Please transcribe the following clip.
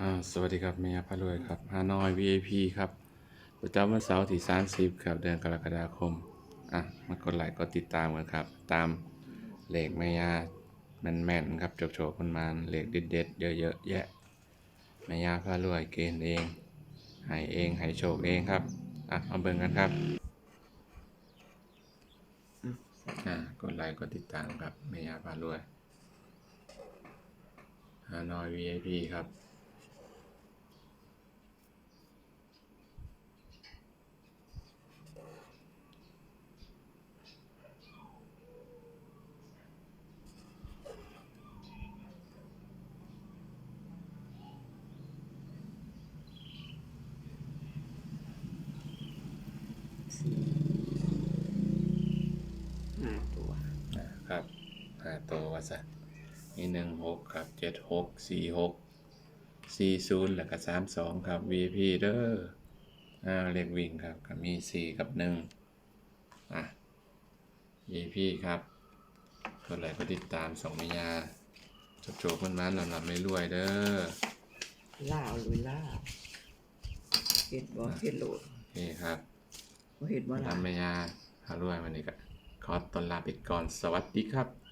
อ่าสวัสดีครับเมียพารวยครับฮานอย VIP ครับ ประจำวันเสาร์ที่ 30 ครับ เดือนกรกฎาคม อะ มากดไลค์กดติดตามกันครับ ตามเลขแม่ยาแม่นๆครับ โจกโฉกมันมันเลขเด็ดๆ เยอะๆ แยะแม่ยาพารวยเกณฑ์เองให้เองให้โชคเองครับ อะ มาเบิ่งกันครับ อ่ากดไลค์กดติดตามครับแม่ยาพารวยฮานอย VIP ครับ ห้าตัวนะครับห้าตัวว่าสัตว์มีหนึ่งหกครับเจ็ดหกสี่หกสี่ศูนย์แล้วก็สามสองครับ VP เด้ออ่าเลขวิ่งครับก็มีสี่กับหนึ่งอะ VP ครับกดไลค์กดติดตามสองมิยาจบโจบมันมันลำลำไม่รวยๆเด้อล่าวลุยล่าวเห็ดบ่เห็ดโหลดโอเคครับ บ่เห็นบ่ล่ะลำไม่ยาหารวยมันอีกอะขอต้อนรับอีกก่อน สวัสดีครับ